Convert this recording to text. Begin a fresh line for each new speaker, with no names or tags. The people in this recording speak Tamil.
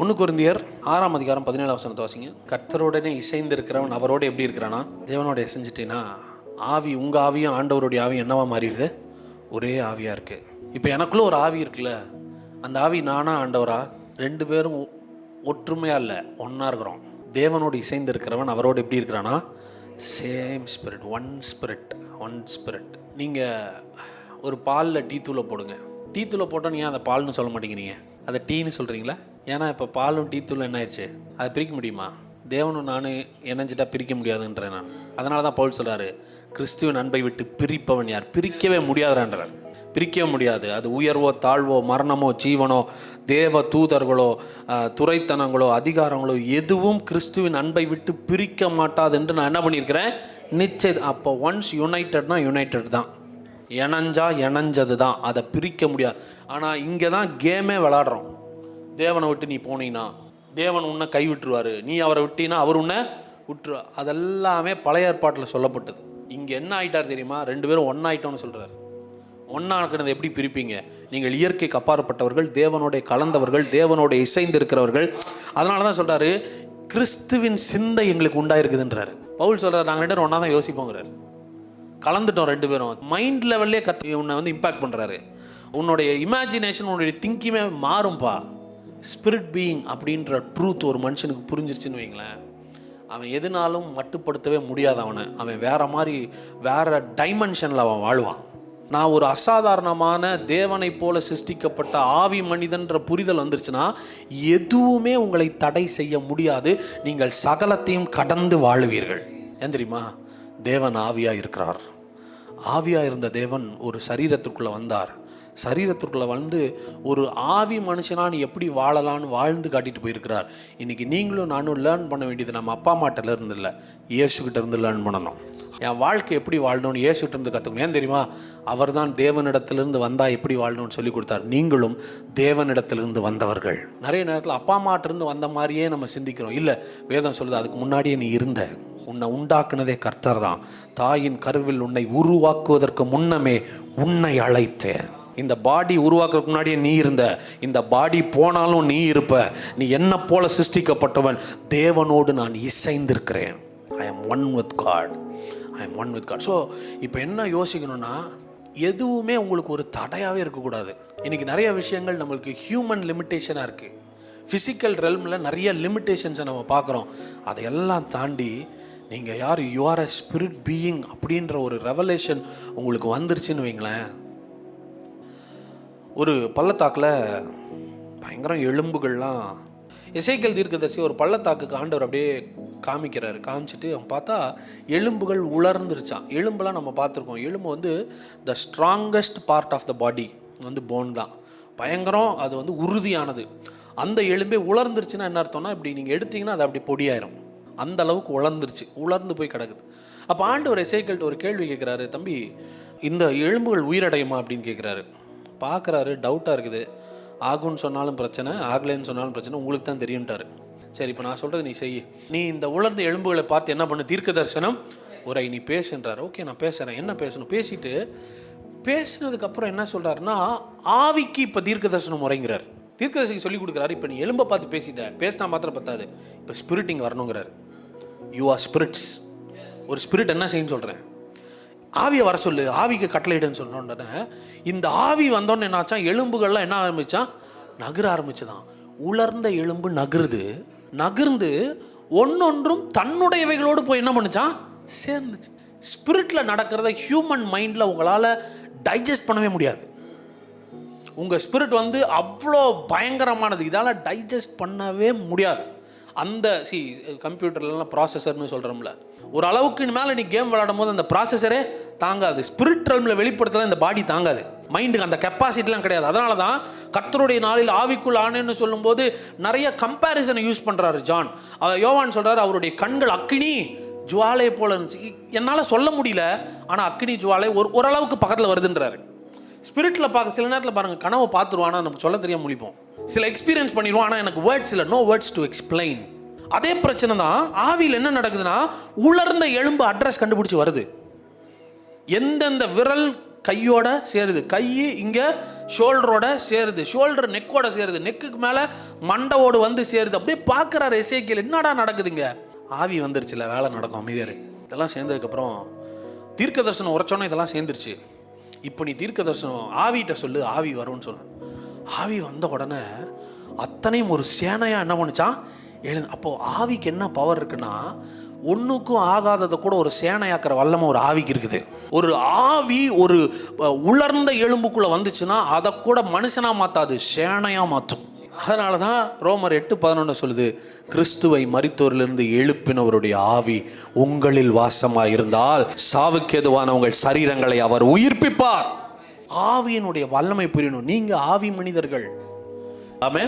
ஒன்று குருந்தியர் ஆறாம் அதிகாரம் பதினேழாம் வசனத்தை வாசிங்க. கர்த்தருடனே இசைந்து இருக்கிறவன் அவரோட எப்படி இருக்கிறானா? தேவனோட இசைஞ்சிட்டேன்னா ஆவி உங்கள் ஆவியும் ஆண்டவருடைய ஆவியும் என்னவா மாறிடுது ஒரே ஆவியாக இருக்குது இப்போ எனக்குள்ளே ஒரு ஆவி இருக்குல்ல அந்த ஆவி நானா ஆண்டவரா? ரெண்டு பேரும் ஒ- இல்லை ஒன்றா இருக்கிறோம். தேவனோடு இசைந்து இருக்கிறவன் அவரோடு எப்படி இருக்கிறானா? Same spirit one spirit one spirit நீங்கள் ஒரு பாலில் டீ தூளை போடுங்க. டீ தூளை போட்டோம் நீங்கள் அந்த பால்னு சொல்ல மாட்டேங்கிறீங்க? அதை டீன்னு சொல்கிறீங்களா ஏன்னா இப்போ பாலும் டீ தூளும் என்ன ஆயிடுச்சு அதை பிரிக்க முடியுமா? தேவனும் நானும் இணைஞ்சிட்டா பிரிக்க முடியாதுன்றேன் நான். அதனால தான் பவுல் சொல்கிறாரு கிறிஸ்துவின் அன்பை விட்டு பிரிப்பவன் யார்? பிரிக்கவே முடியாதுன்றார். பிரிக்கவே முடியாது. அது உயர்வோ தாழ்வோ மரணமோ ஜீவனோ தேவ தூதர்களோ துறைத்தனங்களோ அதிகாரங்களோ எதுவும் கிறிஸ்துவின் அன்பை விட்டு பிரிக்க மாட்டாது என்று நான் என்ன பண்ணியிருக்கிறேன்? நிச்சயம் அப்போ ஒன்ஸ் யுனைடட்னா யுனைடட் தான். இணைஞ்சா இணைஞ்சது தான் அதை பிரிக்க முடியாது. ஆனால் இங்கே தான் கேமே விளாடுறோம் தேவனை விட்டு நீ போனீங்கன்னா தேவன் உன்னை கை விட்டுருவாரு. நீ அவரை விட்டீங்கன்னா அவர் உன்னை விட்டுருவார் அதெல்லாமே பழைய ஏற்பாட்டில் சொல்லப்பட்டது. இங்கே என்ன ஆயிட்டார் தெரியுமா? ரெண்டு பேரும் ஒன்னாயிட்டோம்னு சொல்கிறார் ஒன்றா இருக்கிறது எப்படி பிரிப்பீங்க? நீங்கள் இயற்கைக்கு அப்பாற்பட்டவர்கள் தேவனோடைய கலந்தவர்கள் தேவனோட இசைந்து இருக்கிறவர்கள். அதனால தான் சொல்கிறாரு கிறிஸ்துவின் சிந்தை எங்களுக்கு உண்டாயிருக்குதுன்றாரு. பவுல் சொல்கிறார் நாங்கள் ரெண்டு பேரும் ஒன்றா தான் யோசிப்போங்கிறார். கலந்துட்டோம் ரெண்டு பேரும். மைண்ட் லெவல்லே கத்து உன்னை வந்து இம்பாக்ட் பண்ணுறாரு உன்னுடைய இமேஜினேஷன் உன்னுடைய திங்கிங்கே மாறும்பா. ஸ்பிரிட் பீயிங் அப்படின்ற ட்ரூத் ஒரு மனுஷனுக்கு புரிஞ்சிருச்சுன்னு வைங்களேன். அவன் எதுனாலும் மட்டுப்படுத்தவே முடியாது அவனை. அவன் வேற மாதிரி வேற டைமென்ஷனில் அவன் வாழ்வான். நான் ஒரு அசாதாரணமான தேவனைப் போல சிருஷ்டிக்கப்பட்ட ஆவி மனிதன்ற புரிதல் வந்துருச்சுன்னா எதுவுமே உங்களை தடை செய்ய முடியாது. நீங்கள் சகலத்தையும் கடந்து வாழுவீர்கள். ஏன் தெரியுமா? தேவன் ஆவியாக இருக்கிறார். ஆவியாக இருந்த தேவன் ஒரு சரீரத்திற்குள்ளே வந்தார். சரீரத்திற்குள்ளே வந்து ஒரு ஆவி மனுஷனாக நீ எப்படி வாழலாம்னு வாழ்ந்து காட்டிட்டு போயிருக்கிறார். இன்றைக்கி நீங்களும் நானும் லேர்ன் பண்ண வேண்டியது நம்ம அப்பா அம்மாட்டில் இருந்து இல்லை இயேசுக்கிட்ட இருந்து லேர்ன் பண்ணணும். என் வாழ்க்கை எப்படி வாழணும்னு இயேசுகிட்ட இருந்து கற்றுக்கணும் ஏன் தெரியுமா? அவர் தான் தேவனிடத்திலிருந்து வந்தால் எப்படி வாழணும்னு சொல்லி கொடுத்தார். நீங்களும் தேவனிடத்திலிருந்து வந்தவர்கள். நிறைய நேரத்தில் அப்பா அம்மாட்டிருந்து வந்த மாதிரியே நம்ம சிந்திக்கிறோம். இல்லை வேதம் சொல்லுது அதுக்கு முன்னாடியே நீ இருந்த. உன்னை உண்டாக்குனதே கர்த்தர் தான். தாயின் கருவில் உன்னை உருவாக்குவதற்கு முன்னமே உன்னை அழைத்தேன். இந்த பாடி உருவாக்குறதுக்கு முன்னாடியே நீ இருந்த. இந்த பாடி போனாலும் நீ இருப்ப. நீ என்ன போல சிருஷ்டிக்கப்பட்டவன். தேவனோடு நான் இசைந்திருக்கிறேன். I am one with God I am one with God so இப்போ என்ன யோசிக்கணும்னா எதுவுமே உங்களுக்கு ஒரு தடையாகவே இருக்கக்கூடாது. இன்னைக்கு நிறைய விஷயங்கள் நம்மளுக்கு ஹியூமன் லிமிட்டேஷனாக இருக்குது ஃபிசிக்கல் ரெல்மில் நிறைய லிமிட்டேஷன்ஸை நம்ம பார்க்குறோம். அதையெல்லாம் தாண்டி நீங்கள் யார்? You are a spirit being அப்படின்ற ஒரு ரெவலேஷன் உங்களுக்கு வந்துருச்சுன்னு வைங்களேன். ஒரு பள்ளத்தாக்கில் பயங்கரம் எலும்புகள்லாம் இசைக்கல் தீர்க்கதரிசி ஒரு பள்ளத்தாக்குக்கு ஆண்டவர் அப்படியே காமிக்கிறார். காமிச்சிட்டு அவன் பார்த்தா எலும்புகள் உலர்ந்துருச்சான் எலும்பெல்லாம் நம்ம பார்த்துருக்கோம். எலும்பு வந்து the strongest part of the body வந்து போன் தான். பயங்கரம் அது வந்து உறுதியானது. அந்த எலும்பே உலர்ந்துருச்சுன்னா என்ன அர்த்தம்னா இப்படி நீங்கள் எடுத்தீங்கன்னா அது அப்படி பொடியாயிரும். அந்த அளவுக்கு உலர்ந்துருச்சு உலர்ந்து போய் கிடக்குது. அப்போ ஆண்டவர் இசைக்கல்ட்டு ஒரு கேள்வி கேட்குறாரு தம்பி இந்த எலும்புகள் உயிரடையுமா? அப்படின்னு கேட்குறாரு. பார்க்குறாரு டவுட்டாக இருக்குது. ஆகும்னு சொன்னாலும் பிரச்சனை ஆகலைன்னு சொன்னாலும் பிரச்சனை உங்களுக்கு தான் தெரியும்ட்டாரு. சரி இப்போ நான் சொல்கிறது நீ செய் நீ இந்த உலர்ந்த எலும்புகளை பார்த்து என்ன பண்ணு? தீர்க்க தரிசனம் உரை நீ பேசுன்றார். ஓகே நான் பேசுகிறேன் என்ன பேசணும்? பேசிட்டு பேசினதுக்கப்புறம் என்ன சொல்கிறாருன்னா ஆவிக்கு இப்போ தீர்க்க தரிசனம் முறைங்கிறார் தீர்க்கதரிசிக்கு சொல்லி கொடுக்குறாரு. இப்போ நீ எலும்பை பார்த்து பேசிட்ட. பேசினா மாத்திரம் பத்தாது. இப்போ ஸ்பிரிட் இங்கே வரணுங்கிறாரு. யூ ஆர் ஸ்பிரிட்ஸ் ஒரு ஸ்பிரிட் என்ன செய்யுன்னு சொல்கிறேன் ஆவியை வர சொல்லு. ஆவிக்கு கட்டளையிடுன்னு சொன்னோன்னே இந்த ஆவி வந்தோன்னு என்னாச்சா? எலும்புகள்லாம் என்ன ஆரம்பித்தான் நகர ஆரம்பிச்சுதான். உலர்ந்த எலும்பு நகருது. நகர்ந்து ஒன்னொன்றும் தன்னுடையவைகளோடு போய் என்ன பண்ணுச்சான் சேர்ந்துச்சு. ஸ்பிரிட்டில் நடக்கிறத ஹியூமன் மைண்டில் உங்களால் டைஜஸ்ட் பண்ணவே முடியாது. உங்கள் ஸ்பிரிட் வந்து அவ்வளோ பயங்கரமானது. இதால் டைஜஸ்ட் பண்ணவே முடியாது. அந்த சி கம்ப்யூட்டர்லாம் ப்ராசஸர்னு சொல்கிறோம்ல ஒரு அளவுக்கு மேலே நீ கேம் விளாடும் போது அந்த ப்ராசஸரே தாங்காது. ஸ்பிரிட் ரம்ல வெளிப்படுத்தலாம் இந்த பாடி தாங்காது. மைண்டுக்கு அந்த கெப்பாசிட்டிலாம் கிடையாது. அதனால தான் கர்த்தருடைய நாளில் ஆவிக்குள் ஆனேன்னு சொல்லும்போது நிறைய கம்பேரிசனை யூஸ் பண்ணுறாரு ஜான். அவர் யோவான் சொல்கிறார் அவருடைய கண்கள் அக்கினி ஜுவாலை போல இருந்துச்சு. என்னால் சொல்ல முடியல ஆனால் அக்கினி ஜுவாலை ஒரு ஓரளவுக்கு பக்கத்தில் வருதுன்றாரு. ஸ்பிரிட்டில் பார்க்க சில நேரத்தில் பாருங்கள் கனவை பார்த்துருவோம் ஆனால் நம்ம சொல்ல தெரியாம முழிப்போம். சில எக்ஸ்பீரியன்ஸ் பண்ணிடுவோம் ஆனால் எனக்கு வேர்ட்ஸ் இல்லை நோ வேர்ட்ஸ் டு எக்ஸ்பிளைன் அதே பிரச்சனை தான் ஆவியில் என்ன நடக்குதுன்னா உலர்ந்த எலும்பு அட்ரஸ் கண்டுபிடிச்சி வருது. எந்தெந்த விரல் கையோட சேருது? கை இங்கே ஷோல்டரோட சேருது. ஷோல்டர் நெக்கோட சேருது. நெக்குக்கு மேலே மண்டவோடு வந்து சேருது. அப்படியே பார்க்குறாரு இசைக்கியல் என்னடா நடக்குதுங்க? ஆவி வந்துருச்சுல வேலை நடக்கும் அமைதியார் இதெல்லாம் சேர்ந்ததுக்கப்புறம் தீர்க்க தரிசனம் உரைச்சோன்னே இதெல்லாம் சேர்ந்துருச்சு. இப்போ நீ தீர்க்க தரிசனம் ஆவிகிட்ட சொல்லு ஆவி வரும்னு சொன்னான் ஆவி வந்த உடனே அத்தனையும் ஒரு சேனையாக என்ன பண்ணுச்சான் எழுந்து அப்போது ஆவிக்கு என்ன பவர் இருக்குன்னா ஒன்றுக்கும் ஆகாததை கூட ஒரு சேனையாக்கிற வல்லமை ஒரு ஆவிக்கு இருக்குது. ஒரு ஆவி ஒரு உலர்ந்த எலும்புக்குள்ளே வந்துச்சுன்னா அதை கூட மனுஷனாக மாற்றாது சேனையாக மாற்றும் அதனால தான் ரோமர் எட்டு பதினொன்று சொல்லுது கிறிஸ்துவை மறித்தோரிலிருந்து எழுப்பினவருடைய ஆவி உங்களில் வாசமாக இருந்தால் சாவுக்கு எதுவான உங்கள் சரீரங்களை அவர் உயிர்ப்பிப்பார். ஆவியினுடைய வல்லமை புரியணும். நீங்கள் ஆவி மனிதர்கள். ஆமே